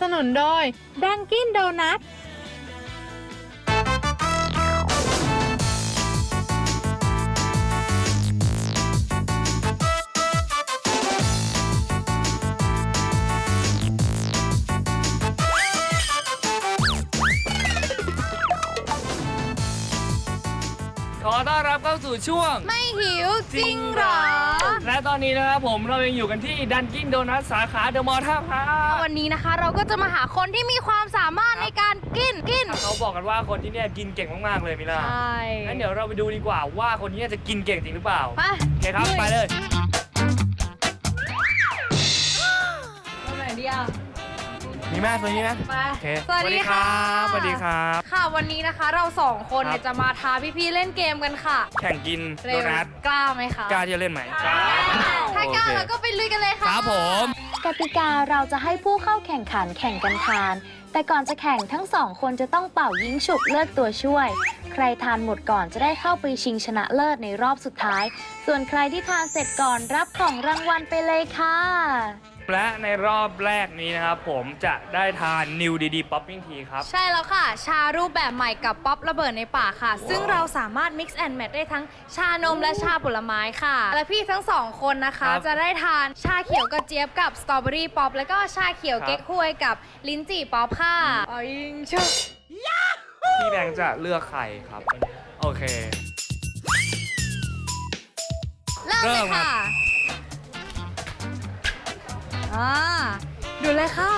สนุนโดยดังกินโดนัทขอต้อน ช่วง ไม่หิวจริงเหรอ และตอนนี้นะครับผมเรายังอยู่กันที่ดันกินโดนัทสาขาเดอะมอลล์ท่าพระวันนี้นะคะเราก็จะมาหาคนที่มีความสามารถในการกินกิน เขาบอกกันว่าคนที่เนี่ยกินเก่งมากๆเลยมิล่าใช่งั้นเดี๋ยวเราไปดูดีกว่าว่าคนนี้จะกินเก่งจริงหรือเปล่าไป โอเคครับไปเลย ตรงไหนดีอะ มีแม่ตัวนี้ไหมไปโอเคสวัสดีค่ะ สวัสดีครับ ค่ะวันนี้นะคะเราสองคนเนี่ยครับจะมาท้าพี่ๆเล่นเกมกันค่ะแข่งกินโดนัทกล้าไหมคะกล้าที่จะเล่นไหม ถ้ากล้าโอเคเราก็ไปลุยกันเลยค่ะครับผม กติกาเราจะให้ผู้เข้าแข่งขันแข่งกันทาน แต่ก่อนจะแข่งทั้งสองคนจะต้องเป่ายิงฉุบเลือกตัวช่วย ใครทานหมดก่อนจะได้เข้าไปชิงชนะเลิศในรอบสุดท้าย ส่วนใครที่ทานเสร็จก่อนรับของรางวัลไปเลยค่ะ และในรอบแรกนี้นะครับผมจะได้ทานนิวดีดีป๊อปปิ้งทีครับ ใช่แล้วค่ะ ชารูปแบบใหม่กับป๊อประเบิดในป่ากค่ะ ซึ่งเราสามารถ mix and match ได้ทั้งชานมและชาผลไม้ค่ะ และพี่ทั้งสองคนนะคะ ครับจะได้ทานชาเขียวกระเจี๊ยบกับสตรอเบอรี่ป๊อปแล้วก็ชาเขียวครับ เก๊กฮวยกับลิ้นจี่ป๊อปค่ะอ๋อยิงชุบพี่แบงค์จะเลือกใครครับ โอเค เริ่มเริ่เลมยครับค่ะ อ่าดูเลยค่ะ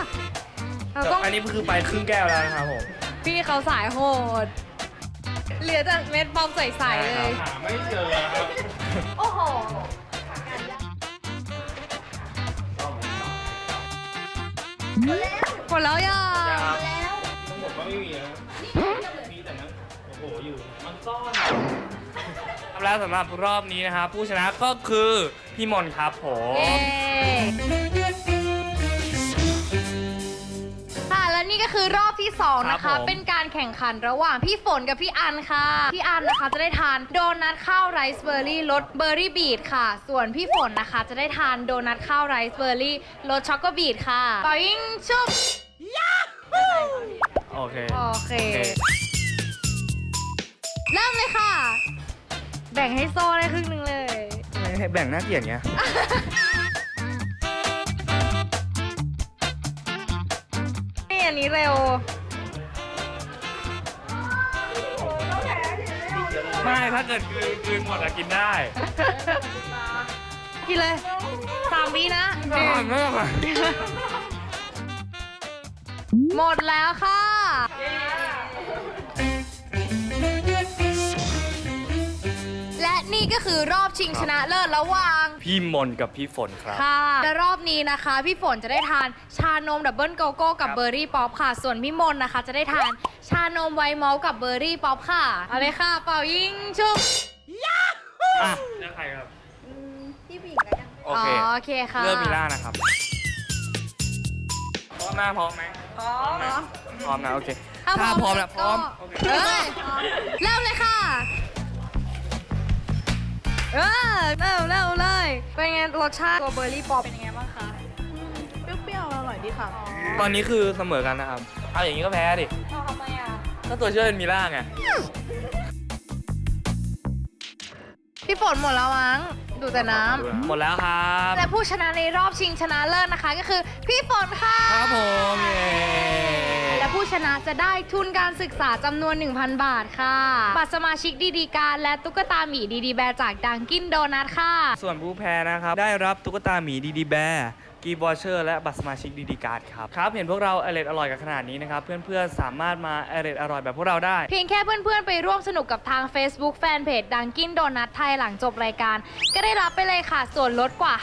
เราต้องอันนี้คือไปครึ่งแก้วแล้วนะครับผมพี่เขาสายโหด เหลือแต่เม็ดบอมใสๆเลย หาไม่เจอครับโอ้โห หมดแล้วย่าทั้งหมดก็ไม่มีนะมีแต่นั้นโอ้โหอยู่ มันซ่อนแล้วสำหรับรอบนี้นะครับผู้ชนะก็คือพี่มนต์ครับผม เย้ คือรอบที่2นะคะเป็นการแข่งขันระหว่างพี่ฝนกับพี่อันค่ะ พี่อันนะคะจะได้ทานโดนัทข้าวไรซ์เบอร์รี่รสเบอร์รี่บีทค่ะ ส่วนพี่ฝนนะคะจะได้ทานโดนัทข้าวไรซ์เบอร์รี่รสช็อกโกบีทค่ะปอยิงชุบ โอเค โอเคโอเคเริ่มเลยค่ะ แบ่งให้โซ่ได้ครึ่งหนึ่งเลยทำไมให้แบ่งหน้าเกลียดเงี้ย อันนี้เร็ว ไม่ถ้าเกิดคืนคืนหมดอะกินได้กินเลยสามวินะหนึ่งมากอะ หมดแล้วค่ะ นี่ก็คือรอบชิงชนะเลิศระหว่างพี่มนต์กับพี่ฝนครับ ค่ะและรอบนี้นะคะ พี่ฝนจะได้ทานชานมดับเบิลโกโก้กับครับ เบอร์รี่ป๊อปค่ะ ส่วนพี่มนต์นะคะ จะได้ทานชานมไวท์มอลต์กับเบอร์รี่ป๊อปค่ะเอาเลยค่ะ เป่ายิงชุบอะเลือกใครครับพี่บิงโอเคโอเคค่ะเลือกมิล่านะครับพร้อมหน้าพร้อมไหมพร้อมพร้อมนะโอเค ถ้าพร้อมแล้วพร้อมโอเคเอ้ยเริ่ม เลยค่ะเออเริ่มเริ่มเลย เป็นไงรสชาติตัวเบอร์รี่ป๊อปเป็นยังไงบ้างคะเปรี้ยวๆอร่อยดีค่ะตอนนี้คือเสมอกันนะครับ เอาอย่างนี้ก็แพ้ดิเอาทำไมอะถ้าตัวช่วยเป็นมิล่าไง พี่ฝนหมดแล้วมั้งดูแต่น้หมดแล้วครับำและผู้ชนะในรอบชิงชนะเลิศนะคะ ก็คือพี่ฝนค่ะ ครับผมเย้และ ผู้ชนะจะได้ทุนการศึกษาจำนวน 1,000 บาทค่ะ บัตรสมาชิกดีดีการและตุ๊กตาหมีดีดีแบร์จากดังกินโดนัทค่ะ ส่วนผู้แพ้นะครับ ได้รับตุ๊กตาหมีดีดีแบร์ กีบอเชอร์และบัตรสมาชิกดีดีการ์ดครับ ครับ เห็นพวกเราอร่อยอร่อยกันขนาดนี้นะครับ เพื่อนๆ สามารถมาอร่อยอร่อยแบบพวกเราได้ เพียงแค่เพื่อนๆ ไปร่วมสนุกกับทาง Facebook Fanpage ดังกินโดนัทไทยหลังจบรายการ ก็ได้รับไปเลยค่ะ ส่วนลดกว่า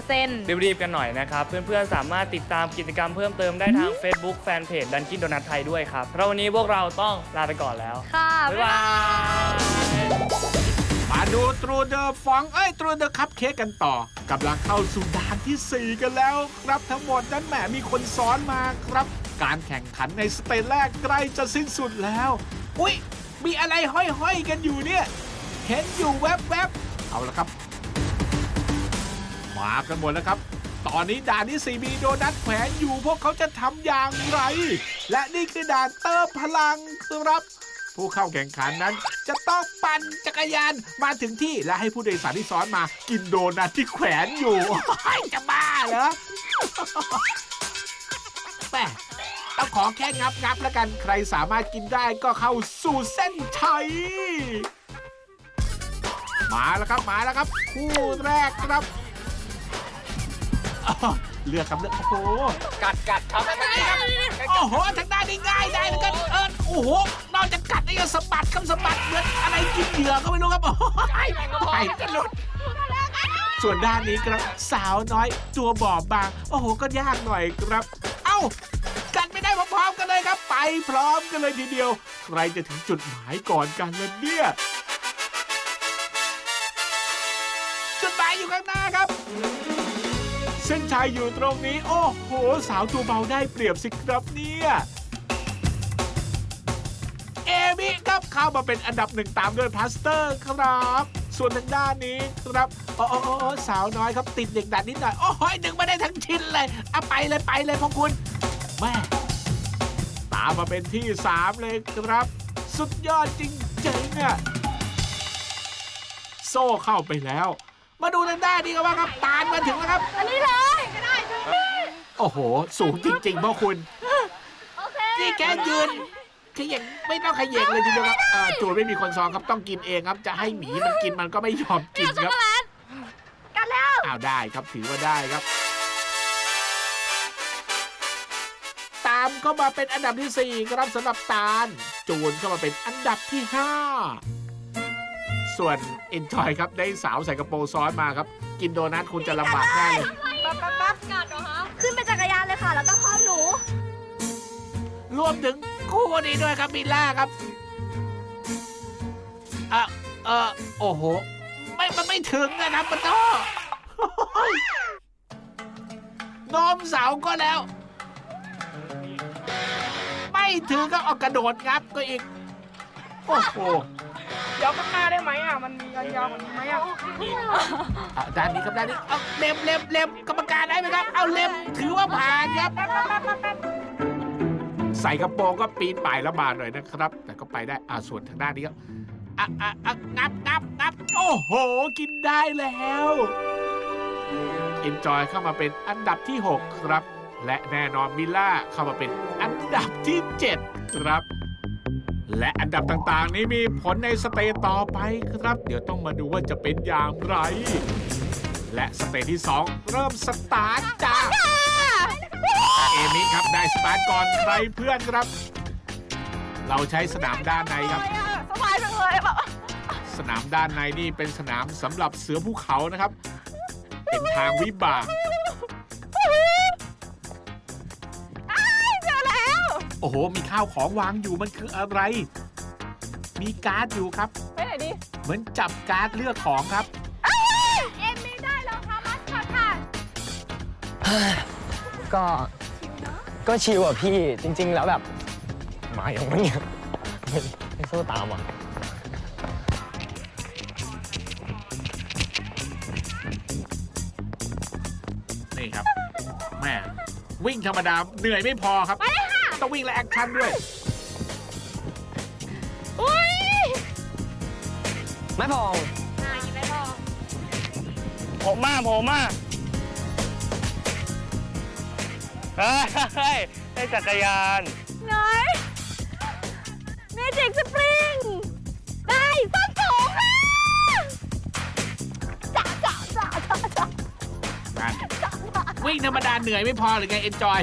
50%รีบๆ กันหน่อยนะครับ เพื่อนๆ สามารถติดตามกิจกรรมเพิ่มเติมได้ทาง Facebook Fanpage ดันกินโดนัทไทยด้วยครับเพราะวันนี้พวกเราต้องลาไปก่อนแล้ว ค่ะ บ๊ายบายมา ดูตรูเดอร์ฟองเอ้ยตรูเดอร์คัพเค้กกันต่อกำลังเข้าสู่ด่านที่ 4 กันแล้ว ครับทั้งหมดนั้นแหมมีคนซ้อนมาครับ การแข่งขันในสเตจแรกใกล้จะสิ้นสุดแล้ว อุ๊ย มีอะไรห้อยๆกันอยู่เนี่ย เห็นอยู่แวบๆเอาละครับ มากันหมดแล้วครับตอนนี้ด่านที่สี่มีโดนัทแขวนอยู่พวกเขาจะทำอย่างไร และนี่คือด่านเติมพลังครับ ผู้เข้าแข่งขันนั้น จะต้องปั่นจักรยานมาถึงที่และให้ผู้โดยสารที่ซ้อนมา กินโดนัทที่แขวนอยู่ จะบ้าเหรอแม่ต้องขอแค่งับงับแล้วกันใครสามารถกินได้ก็เข้าสู่เส้นชัยมาแล้วครับมาแล้วครับ คู่แรกครับ อ้าวเลือกครับเลือกโอ้โหกัดกัดครับโอ้โหทางด้านนี้ง่ายได้เหมือนกันเออโอ้โหนอกจากกัดนี่ยังสะบัดคำสะบัดเหมือนอะไรกินเหยื่อก็ไม่รู้ครับโอ้โหไปจะหลุด ส่วนด้านนี้ครับสาวน้อยตัวบอบบาง โอ้โหก็ยากหน่อยครับ เอ้ากันไม่ได้พร้อมๆกันเลยครับ ไปพร้อมกันเลยทีเดียว ใครจะถึงจุดหมายก่อนกันล่ะเนี่ยจุดหมายอยู่ข้างหน้าครับเส้นชัยอยู่ตรงนี้ โอ้โห สาวตัวเบาได้เปรียบสิครับเนี่ยเอมิครับเข้ามาเป็นอันดับหนึ่งตามด้วยพลาสเตอร์ครับ ส่วนทางด้านนี้ครับโอ้โอโอสาวน้อยครับติดเด็กดันนิดหน่อย โอ้โหดึงมาได้ทั้งชิ้นเลยเอาไปเลยไปเลยพวกคุณแม่ตามมาเป็นที่ 3 เลยครับ สุดยอดจริงๆอะโซ่เข้าไปแล้ว มาดูทางด้านนี้กันว่างครับ ตานมาถึงแล้วครับ อันนี้เลยก็ได้โอ้โห สูงจริงๆพ่อคุณ โอเคนี่แค่ยืนขย่งไม่ต้องขย่งเลยทีเดียวครับเอ่อจูนไม่มีคนซ้อนครับต้องกินเองครับ จะให้หมีมันกินมันก็ไม่ยอมกินครับกันแล้วอ้าวได้ครับถือว่าได้ครับ ตามเข้ามาเป็นอันดับที่4ครับสำหรับตาลจูนเข้ามาเป็นอันดับที่5 ส่วนเอนจอยครับได้สาวใส่กระโปรงซ้อนมาครับ กินโดนัทคุณจะลำบากแน่เลย ปั๊บปั๊บปั๊บกัดเหรอคะขึ้นไปจักรยานเลยค่ะ แล้วก็คล้องหนูรวมถึงคู่นี้ด้วยครับมิลล่าครับเออเออโอ้โห ไม่มันไม่ถึงนะครับปะโต้โน้มเสาก็แล้ว ไม่ถึงก็เอากระโดดงับก็อีก โอ้โหเดี๋ยวข้างหน้าได้ไหมอะ มันมียาวๆกว่านี้ไหมอะอะด้านนี้ครับด้านนี้เอาเล็มเล็มเล็มกรรมการได้ไหมครับ เอาเล็มถือว่าผ่านครับ ใส่กระโปรงก็ปีนป่ายลำบากหน่อยนะครับ แต่ก็ไปได้อ่าส่วนทางด้านนี้ครับอะอะอะงับงับงับโอ้โห กินได้แล้วเอนจอยเข้ามาเป็นอันดับที่ 6 ครับ และแน่นอนมิลล่าเข้ามาเป็นอันดับที่ 7 ครับ และอันดับต่างๆ นี้มีผลในสเตจต่อไปครับ เดี๋ยวต้องมาดูว่าจะเป็นอย่างไร และสเตจที่ 2 เริ่มสตาร์ทจ้าเอมิครับได้สตาร์ทก่อนใครเพื่อนครับ เราใช้สนามด้านในครับ สบายจังเลยแบบสนามด้านในนี่เป็นสนามสำหรับเสือภูเขานะครับ เป็นทางวิบาก โอ้โห มีข้าวของวางอยู่มันคืออะไร มีการ์ดอยู่ครับ ไปไหนดีเหมือนจับการ์ดเลือกของครับ เอ็มไม่ได้แล้วค่ะมัสคอตค่ะก็ก็ชิวอะพี่จริง ๆ แล้วแบบมาอย่างมันเนี่ยไม่ไม่สู้ตามอะนี่ครับแม่วิ่งธรรมดาเหนื่อยไม่พอครับ ต้องวิ่งและแอคชั่นด้วยไม่พองผมมาผมมาเฮ้ยได้จักรยานน้อยเมจิกสปริง ได้ส้นสูงค่ะจ้าจ้าจ้าจ้าจ้านั่นวิ่งธรรมดาเหนื่อยไม่พอหรือไงเอนจอย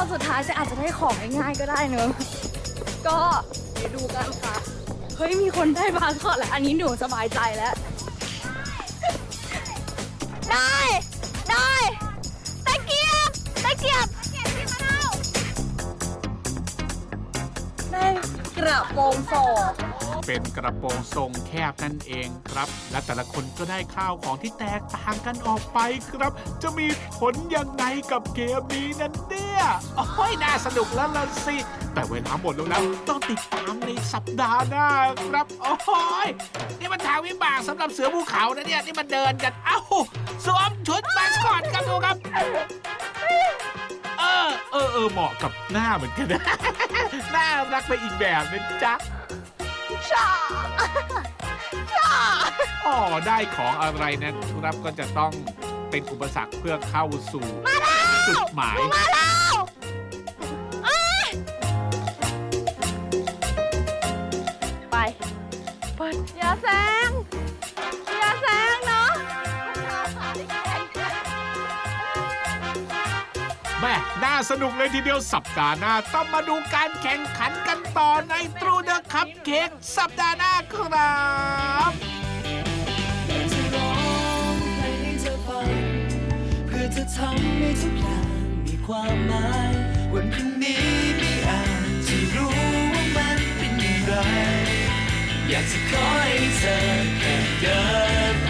คนสุดท้ายจะอาจจะได้ของง่ายๆก็ได้เนอะก็เดี๋ยวดูกันค่ะ เฮ้ยมีคนได้บางข้อแล้ว อันนี้หนูสบายใจแล้ว ได้ได้ตะเกียบตะเกียบตะเกียบที่มะนาวได้กระโปรงโฟเป็นกระโปรงทรงแคบนั่นเองครับ และแต่ละคนก็ได้ข้าวของที่แตกต่างกันออกไปครับ จะมีผลยังไงกับเกมนี้นั้นเนี่ยโอ้ยน่าสนุกแล้วล่ะสิ แต่เวลาหมดลงแล้วต้องติดตามในสัปดาห์หน้าครับ โอ้ยนี่มันทางวิบากสำหรับเสือภูเขานะเนี่ยที่มันเดินกันเอ้าสวมชุดมาสคอตครับดูครับ เออเออเออเหมาะกับหน้าเหมือนกันนะน่ารักไปอีกแบบนึงจ๊ะชาอ๋อได้ของอะไรนะครับก็จะต้องเป็นอุปสรรคเพื่อเข้าสู่จุดหมายไป แม่น่าสนุกเลยทีเดียวสัปดาห์หน้า ต้องมาดูการแข่งขันกันต่อในตรูเดอร์คัพเค้กสัปดาห์หน้าครับจะทำให้ทุกอย่างมีความหมายวันพรุ่งนี้ไม่อาจจะรู้ว่ามันเป็นอย่างไร อยากจะขอให้เธอแค่เดิน